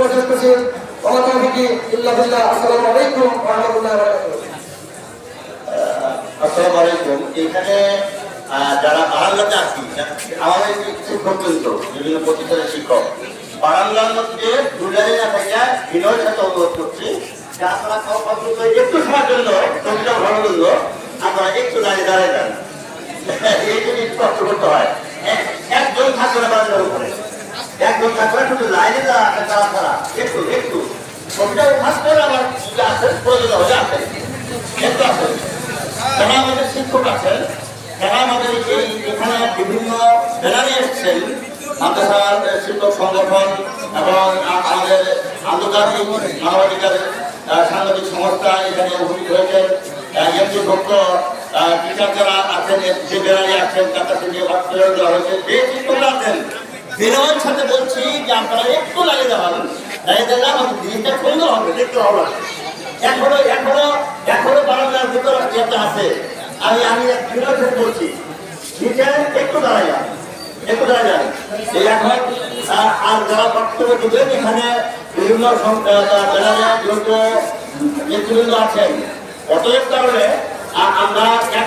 বক্তব্য শেষ একটু সময়ের জন্য ভালো লাগল আপনারা একটু দাঁড়িয়ে দাঁড়িয়ে যান। এই জন্য স্পষ্ট করতে হয়। একজন থাকবে না বারান্দার উপরে। একজন থাকবে শুধু লাইনে তারা। ছবিটা ভাস করে আবার যে আছেন প্রয়োজন হয়ে আসেন একটু আসেন যারা আমাদের শিক্ষক আছেন যারা আমাদের এই এখানে বিভিন্ন ব্যানারে এসছেন, মাদ্রাসার শিক্ষক সংগঠন এবং আমাদের আন্তর্জাতিক মানবাধিকার সাংবাদিক সংস্থা এখানে উপস্থিত হয়েছেন। এমনি ভক্ত টিচার যারা আছেন, যে ব্যানারে আছেন, তার কাছে যে অর্থ দেওয়া হয়েছে। যে শিক্ষকরা আছেন, বিনয়ের সাথে বলছি যে আপনারা একটু লাগিয়ে দেওয়ান আমাদের জিনিসটা সুন্দর হবে দেখতে এখনও বারান্দার ভিতরে আছে। আমি আমি সাথে বলছি নিচে একটু দাঁড়াই একটু দাঁড়াই যান। এখন আর যারা বক্তব্য এখানে বিভিন্ন আহ, ব্যানারে নেতৃবৃন্দ আমরা এক